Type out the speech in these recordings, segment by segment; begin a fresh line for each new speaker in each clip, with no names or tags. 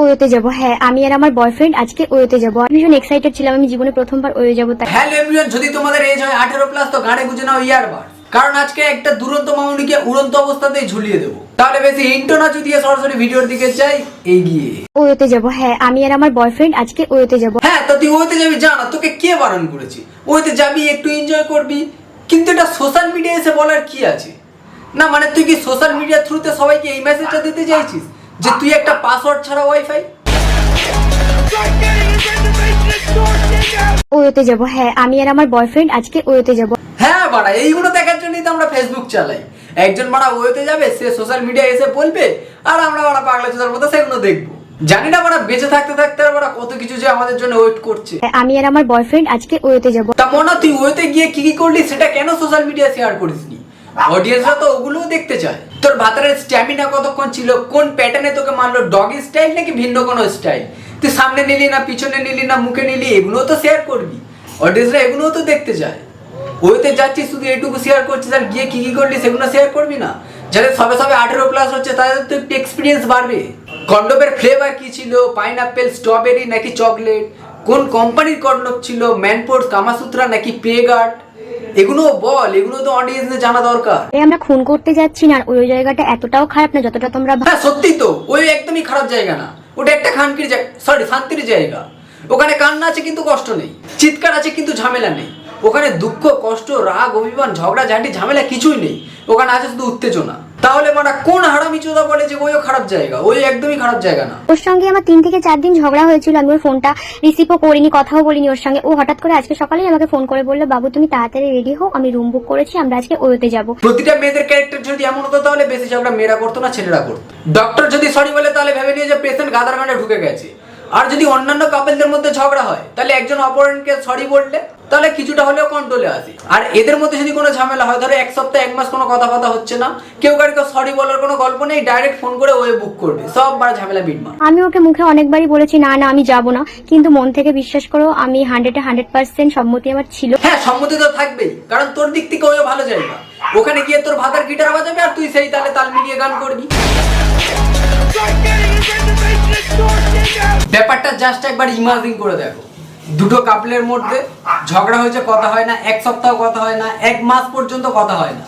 ওয়োতে যাব। হ্যাঁ আমি আর আমার বয়ফ্রেন্ড আজকে ওয়োতে যাব। আমি ভীষণ এক্সাইটেড ছিলাম আমি জীবনে প্রথমবার ওয়ে যাব তাই
হ্যালো এভরিওয়ান যদি তোমাদের এজ হয় আঠেরো প্লাস তো গাড়ি গুজে নাও ইয়ারবার কারণ আজকে একটা দুরন্ত মামুনিকে উড়ন্ত অবস্থাতেই ঝুলিয়ে দেবো। তাহলে বেশি ইন্টো না চুদিয়ে সরাসরি ভিডিওর দিকে চাই এগিয়ে।
ওয়োতে যাব। হ্যাঁ আমি আর আমার বয়ফ্রেন্ড আজকে ওয়োতে যাব।
হ্যাঁ তো তুই ওইতে যাবি? জানা তোকে কে বারণ করেছে? ওইতে যাবি একটু এনজয় করবি। কিন্তু এটা সোশ্যাল মিডিয়া এসে বলার কি আছে? না মানে তুই কি সোশ্যাল মিডিয়ার থ্রুতে সবাইকে এই মেসেজটা দিতে চাইছিস? যে তুই একটা পাসওয়ার্ড ছাড়া ওয়াইফাই
ওয়োতে যাব হ্যাঁ আমি আর আমার বয়ফ্রেন্ড আজকে ওয়োতে যাব।
হ্যাঁ বাড়া এইগুলো দেখার জন্যই তো আমরা ফেসবুক চালাই। একজন বাড়া ওয়েতে যাবে সে সোশ্যাল মিডিয়া এসে বলবে আর আমরা বাড়া পাগলা চোদার মতো সেগুলো দেখব। জানি না বাড়া বেঁচে থাকতে থাকতে আর বাড়া কত কিছু যে আমাদের জন্য ওয়েট করছে।
হ্যাঁ, আমি আর আমার বয়ফ্রেন্ড আজকে ওয়োতে যাব।
তা মনে হয় তুই ওয়েতে গিয়ে কি কি করলি সেটা কেন সোশ্যাল মিডিয়া শেয়ার করিসনি অডিয়েন্সরা তো ওগুলোও দেখতে চায়। তোর ভাতারের স্ট্যামিনা কতক্ষণ ছিল? কোন প্যাটার্নে তোকে মারলো? ডগ স্টাইল নাকি ভিন্ন কোনো স্টাইল তুই সামনে নিলি না, পিছনে নিলি না, মুখে নিলি, এগুলোও তো শেয়ার করবি। অডিয়েন্সরা এগুলোও তো দেখতে চায়। ওইতে যাচ্ছিস শুধু এটুকু শেয়ার করছিস, আর গিয়ে কি কি করলি সেগুলো শেয়ার করবি না? যাদের সবে সবে আঠেরো প্লাস হচ্ছে, তাদের তো একটু এক্সপিরিয়েন্স বাড়বে। কন্ডোমের ফ্লেভার কি ছিল? পাইনাপেল স্ট্রবেরি নাকি চকলেট কোন কোম্পানির কন্ডোম ছিল? ম্যানপোর্ট কামাসুত্রা নাকি পে গার্ড এগুলো বল এগুলো তো অডিয়েন্সদের জানা দরকার।
এই আমরা খুন করতে যাচ্ছি না ওই জায়গাটা এতটাও খারাপ না যতটা তোমরা ভাব-
হ্যাঁ সত্যি তো ওই একদমই খারাপ জায়গা না। ওটা একটা খানকির জায়গা সরি শান্তির জায়গা। ওখানে কান্না আছে কিন্তু কষ্ট নেই চিৎকার আছে কিন্তু ঝামেলা নেই। ওখানে দুঃখ কষ্ট রাগ অভিমান ঝগড়া ঝাঁটি ঝামেলা কিছুই নেই। ওখানে আছে শুধু উত্তেজনা। তাহলে মানে কোন হারামি চোদা বলে যে ওইও খারাপ জায়গা? ওই একদমই খারাপ জায়গা না।
ওর সঙ্গে আমার তিন থেকে চার দিন ঝগড়া হয়েছিল আমি ওর ফোনটা রিসিভও করিনি কথাও বলিনি ওর সঙ্গে। ও হঠাৎ করে আজকে সকালেই আমাকে ফোন করে বলল বাবু তুমি তাড়াতাড়ি রেডি হও আমি রুম বুক করেছি আমরা আজকে ওয়োতে যাব।
প্রতিটা মেয়েদের ক্যারেক্টার যদি এমন হতো তাহলে বেশি ঝগড়া মেয়েরা করতো না ছেলেরা করতো। ডক্টর যদি সরি বলে তাহলে ভেবে নিয়ে যে পেশেন্ট গাদার গানে ঢুকে গেছে। আর যদি অন্যান্য কাপেলদের মধ্যে ঝগড়া হয় তাহলে একজন অপরেন্টকে সরি বললে? তাহলে কিছুটা হলেও কন্ট্রোলে আসে আর এদের মধ্যে যদি কোনো ঝামেলা হয় ধরো এক সপ্তাহ এক মাস কোনো কথা কথা হচ্ছে না কেউ কাউকে সরি বলার কোনো গল্প নেই ডাইরেক্ট ফোন করে ওয়ে বুক করবে। সব বার ঝামেলা মিটমা
আমি ওকে মুখে অনেকবারই বলেছি না না আমি যাব না। কিন্তু মন থেকে বিশ্বাস করো আমি হান্ড্রেডে হান্ড্রেড পার্সেন্ট সম্মতি আমার ছিল।
হ্যাঁ সম্মতি তো থাকবেই কারণ তোর দিক থেকে ওই ভালো জায়গা। ওখানে গিয়ে তোর ভাতার গিটার বাজাবে আর তুই সেই তালে তাল মিলিয়ে গান করবি। ব্যাপারটা জাস্ট একবার ইমাজিন করে দেখো। দুটো কাপলের মধ্যে ঝগড়া হয়েছে কথা হয় না। এক সপ্তাহ কথা হয় না এক মাস পর্যন্ত কথা হয় না।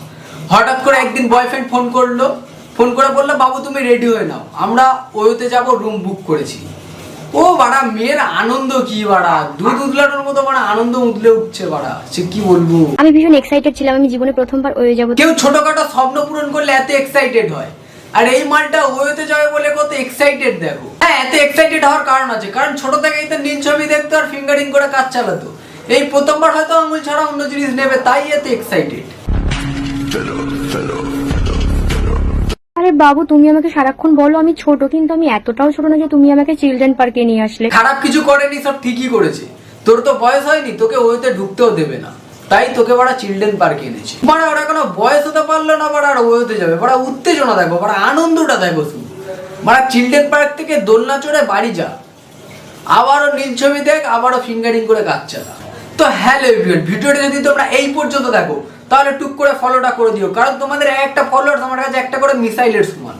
হঠাৎ করে একদিন বয়ফ্রেন্ড ফোন করল। ফোন করে বলল বাবু তুমি রেডি হয়ে নাও। আমরা ওইতে যাব রুম বুক করেছি। ও বাড়া মেয়ের আনন্দ কি বাড়া? দুধ উদলানোর মতো বাড়া আনন্দ উদলে উঠছে বাড়া। সে কি বলব?
আমি ভীষণ এক্সাইটেড ছিলাম আমি জীবনে প্রথমবার ওয়ে যাব।
কেউ ছোটখাটো স্বপ্ন পূরণ করলে এত এক্সাইটেড হয়। আর এই মালটা ওয়েতে যাবে বলে কত এক্সাইটেড দেখো। হ্যাঁ এত এক্সাইটেড হওয়ার কারণ আছে কারণ ছোট থেকেই তো নীল ছবি দেখতো আর ফিঙ্গারিং করে কাজ চালাতো। এই প্রথমবার হয়তো আঙুল ছাড়া অন্য জিনিস নেবে তাই এত এক্সাইটেড
আরে বাবু তুমি আমাকে সারাক্ষণ বলো আমি ছোট কিন্তু আমি এতটাও ছোট না যে তুমি আমাকে চিলড্রেন পার্কে নিয়ে আসলে।
খারাপ কিছু করেনি সব ঠিকই করেছে। তোর তো বয়স হয়নি তোকে ওইতে ঢুকতেও দেবে না। তাই তোকে বড়া চিলড্রেন পার্কে এনেছে। বড়া ওরা কোনো বয়স হতে পারল না, বড়া আর হতে যাবে। বড়া উত্তেজনা দেখো, বড়া আনন্দটা দেখো শুধু। বড়া চিলড্রেন পার্ক থেকে দোলনা চড়ে বাড়ি যা। আবারও নীল ছবি দেখ, আবারও ফিঙ্গারিং করে কাজ চালা তো হ্যালো এভরিওয়ান, ভিডিওটা যদি তোমরা এই পর্যন্ত দেখো, তাহলে টুক করে ফলোটা করে দিও। কারণ তোমাদের একটা ফলোয়ার্স আমার কাছে একটা করে মিসাইলের সমান